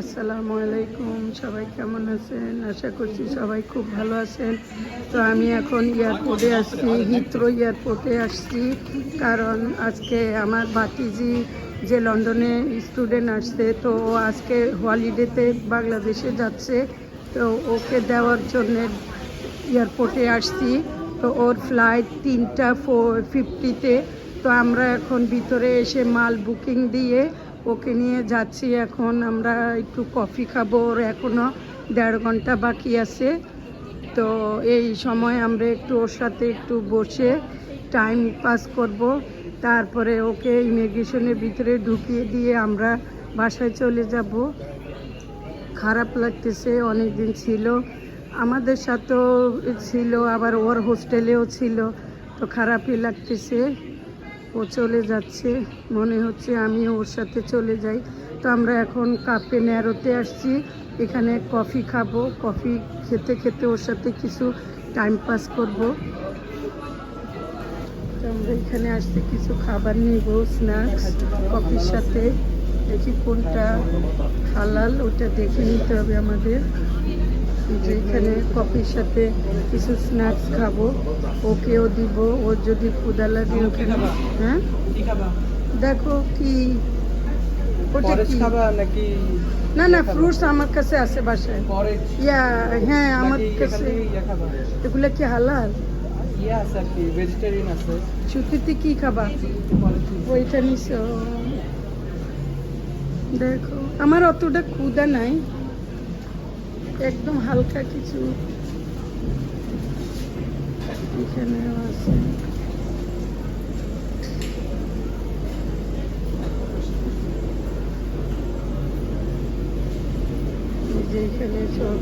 আসসালামু আলাইকুম, সবাই কেমন আছেন? আশা করছি সবাই খুব ভালো আছেন। তো আমি এখন এয়ারপোর্টে আসছি হিথ্রো এয়ারপোর্টে আসছি। কারণ আজকে আমার বাতিজি যে লন্ডনে স্টুডেন্ট আসছে, তো ও আজকে হলিডেতে বাংলাদেশে যাচ্ছে। তো ওকে দেওয়ার জন্য এয়ারপোর্টে আসছি। তো ওর ফ্লাইট তিনটা ফোর ফিফটিতে তো। আমরা এখন ভিতরে এসে মাল বুকিং দিয়ে ওকে নিয়ে যাচ্ছি এখন। আমরা একটু কফি খাব, ওর এখনও দেড় ঘণ্টা বাকি আছে। তো এই সময় আমরা একটু ওর সাথে একটু বসে টাইম পাস করব। তারপরে ওকে ইমিগ্রেশনের ভিতরে ঢুকিয়ে দিয়ে আমরা বাসায় চলে যাব। খারাপ লাগতেছে অনেক দিন ছিল। আমাদের সাথেও ছিল, আবার ওর হোস্টেলেও ছিল। তো খারাপই লাগতেছে। ও চলে যাচ্ছে। মনে হচ্ছে আমি ওর সাথে চলে যাই। তো আমরা এখন কাপে ন্যারোতে আসছি। এখানে কফি খাব, কফি খেতে খেতে ওর সাথে কিছু টাইম পাস করব। তো আমরা এখানে আসতে কিছু খাবার নিব স্ন্যাক্স কফির সাথে। দেখি কোনটা হালাল, ওটা দেখে নিতে হবে আমাদের। যে এখানে কফির সাথে কিছু স্ন্যাক্স খাব ওকেও দিব ওর যদি ক্ষুদা লাগে ওখানে হ্যাঁ? দেখো কি ওটা কি? নাকি না না ফ্রুটস আমার কাছে আছে বাসায়। ইয়া হ্যাঁ আমার কাছে। ইয়ে এগুলো কি হালাল? ইয়ে ছুটিতে কি খাবা? ওইটা নিস দেখো আমার অতটা ক্ষুদা নাই। একদম হালকা কিছু এখানেও আছে। এই যে এখানে সব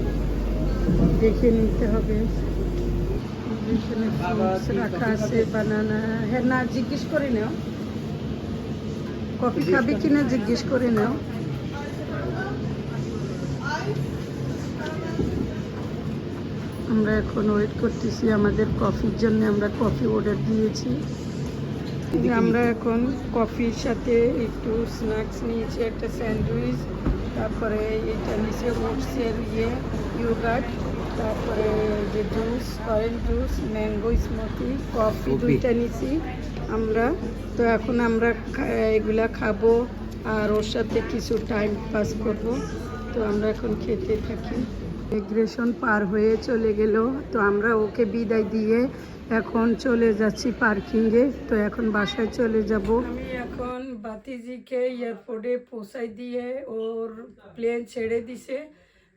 দেখে নিতে হবে। এখানে fruits রাখা আছে বানানা হ্যাঁ না জিজ্ঞেস করে নাও। কফি খাবে কিনা জিজ্ঞেস করে নাও। আমরা এখন ওয়েট করতেছি আমাদের কফির জন্য আমরা কফি অর্ডার দিয়েছি। আমরা এখন কফির সাথে একটু স্ন্যাক্স নিয়েছি একটা স্যান্ডউইচ তারপরে এটা নিচে ওটসের ইয়ে ইয়োগার্ট তারপরে যে juice orange juice mango smoothie coffee coffee. দুইটা নিছি আমরা। তো এখন আমরা এগুলা খাব আর ওর সাথে কিছু টাইম পাস করব। তো আমরা এখন খেতে থাকি। ইমিগ্রেশন পার হয়ে চলে গেল। তো আমরা ওকে বিদায় দিয়ে এখন চলে যাচ্ছি পার্কিংয়ে। তো এখন বাসায় চলে যাব। আমি এখন বাতিজিকে এয়ারপোর্টে পৌঁছাই দিয়ে ওর প্লেন ছেড়ে দিছে।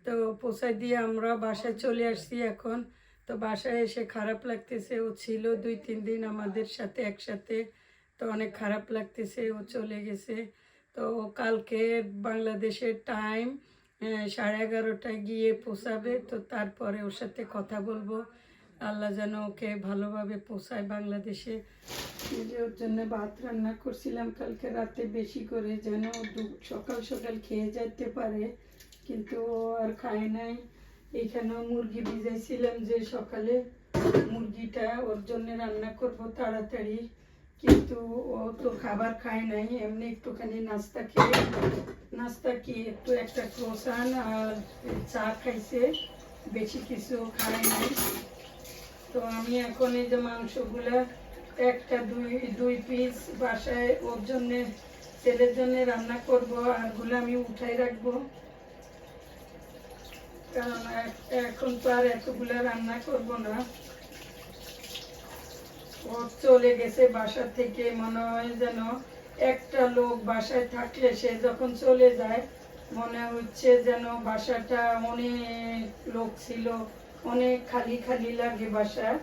তো পৌঁছাই দিয়ে আমরা বাসায় চলে আসছি এখন। তো বাসায় এসে খারাপ লাগতেছে। ও ছিল দুই, তিন দিন আমাদের সাথে একসাথে। তো অনেক খারাপ লাগতেছে। ও চলে গেছে। তো কালকে বাংলাদেশের টাইম সাড়ে এগারোটায় গিয়ে পৌঁছাবে, তো তারপরে ওর সাথে কথা বলব। আল্লাহ যেন ওকে ভালোভাবে পৌঁছায় বাংলাদেশে। যে ওর জন্য ভাত রান্না করছিলাম, কালকে রাতে বেশি করে যেন সকাল সকাল খেয়ে যেতে পারে, কিন্তু ও আর খায় নাই। এখানেও মুরগি ভিজাইছিলাম যে সকালে, মুরগিটা ওর জন্য রান্না করব তাড়াতাড়ি, কিন্তু ও তো খাবার খায় নাই, এমনি একটুখানি নাস্তা খেয়ে নাস্তা কি? একটু একটা ক্রোসান আর চা খাইছে, বেশি কিছু খায় নাই। তো আমি এখন এই যে মাংসগুলা একটা, দুই দুই পিস বাসায় ওর জন্য, ছেলের জন্য রান্না করব আমি উঠাই রাখব। কারণ এখন তো আর এতগুলা রান্না করব না। ও চলে গেছে বাসা থেকে, মনে হয় যেন একটা লোক বাসায় থাকলে সে যখন চলে যায়, মনে হচ্ছে যেন বাসাটা অনেক লোক ছিল, অনেক খালি খালি লাগে বাসা।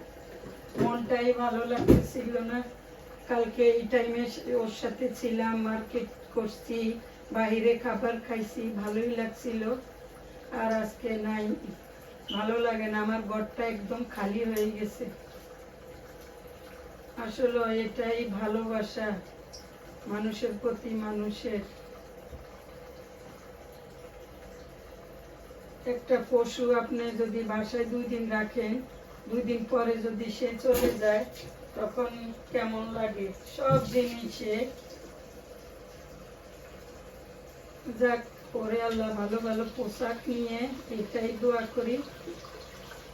মনটাই ভালো লাগতেছিল না। কালকে এই টাইমে ওর সাথে ছিলাম, মার্কেট করছি বাইরে খাবার খাইছি, ভালোই লাগছিল। আর আজকে নাই, ভালো লাগে না, আমার ঘরটা একদম খালি হয়ে গেছে। আসলে এটাই ভালোবাসা। মানুষের প্রতি মানুষের একটা পশু আপনি যদি বাসায় দুই দিন রাখেন, দুই দিন পরে যদি সে চলে যায়, তখন কেমন লাগে? সব জিনিসে যাক, পরে আল্লাহ ভালো ভালো পোশাক নিয়ে এটাই দোয়া করি।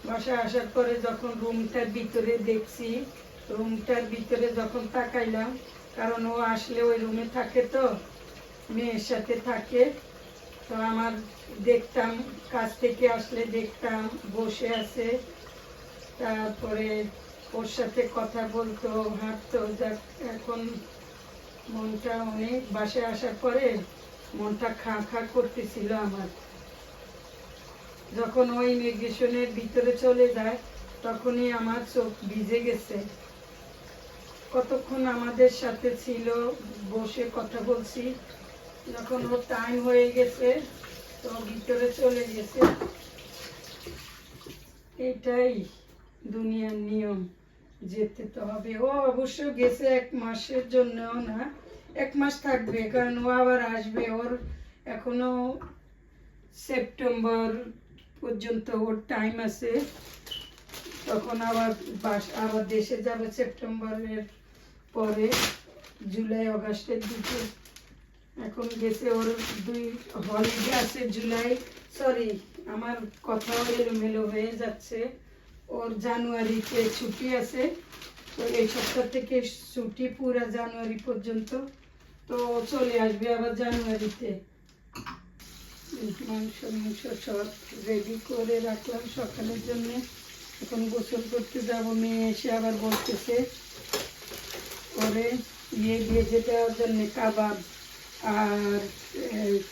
বাসায় আসার পরে যখন রুমটার ভিতরে দেখছি রুমটার ভিতরে যখন তাকাইলাম কারণ ও আসলে ওই রুমে থাকে তো, মেয়ের সাথে থাকে। তো আমার দেখতাম, কাজ থেকে আসলে দেখতাম, বসে আছে। তারপরে ওর সাথে কথা বলতো, হাঁটতো, যাক, এখন মনটা অনেক, বাসায় আসার পরে মনটা খা খা করতেছিল আমার। যখন ওই ইমিগ্রেশনের ভিতরে চলে যায়, তখনই আমার চোখ ভিজে গেছে। কতক্ষণ আমাদের সাথে ছিল, বসে কথা বলছি। যখন ওর টাইম হয়ে গেছে, তো ভিতরে চলে গেছে। এটাই দুনিয়ার নিয়ম। যেতে তো হবে। ও অবশ্য গেছে এক মাসের জন্যও না, এক মাস থাকবে। কারণ ও আবার আসবে। ওর এখনও সেপ্টেম্বর পর্যন্ত ওর টাইম আছে। তখন আবার বাস আবার দেশে যাবে সেপ্টেম্বরের পরে জুলাই আগস্টের দিকে এখন গেছে ওর দুই হলিডে আছে জুলাই সরি আমার কথাও এলোমেলো হয়ে যাচ্ছে। ওর জানুয়ারিতে ছুটি আছে, তো এই সপ্তাহ থেকে ছুটি পুরা জানুয়ারি পর্যন্ত, তো চলে আসবে আবার জানুয়ারিতে। মাংস মাংস সব রেডি করে রাখলাম সকালের জন্য। এখন গোসল করতে যাব, মেয়ে এসে আবার বলতেছে পরে ইয়ে ভেজে দেওয়ার জন্য কাবাব আর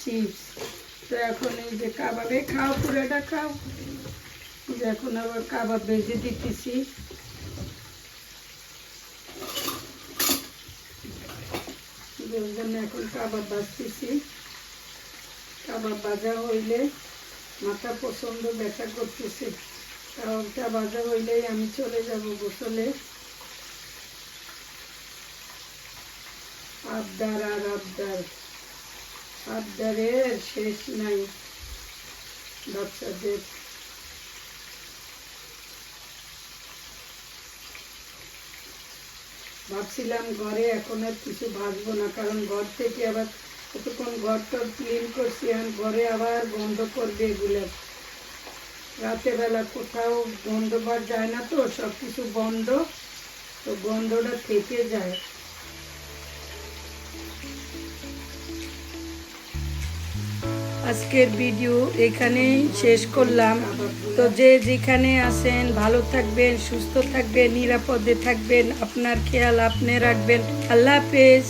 চিপস। তো এখন এই যে কাবাবে খাও পুরোটা, খাও। যে এখন আবার কাবাব ভেজে দিতেছি। ওই জন্য এখন কাবাব ভাজতেছি কাবাব ভাজা হইলে মাথা পছন্দ ব্যথা করতেছে। কাবাবটা ভাজা হইলেই আমি চলে যাব গোসলে। আবদার আর আবদার। আবদারের শেষ নাই বাচ্চাদের। ভাবছিলাম ঘরে এখন আর কিছু ভাজবো না, কারণ ঘর থেকে আবার কতক্ষণ ঘর টর ক্লিন করছি এখন ঘরে আবার গন্ধ করবে এগুলো। রাতের বেলা কোথাও গন্ধ বার যায় না তো সব কিছু বন্ধ, তো গন্ধটা থেকে যায়। আজকের ভিডিও এখানেই শেষ করলাম। তো যে যেখানে আসেন ভালো থাকবেন, সুস্থ থাকবেন, নিরাপদে থাকবেন, আপনার খেয়াল আপনি রাখবেন। আল্লাহ হাফেজ।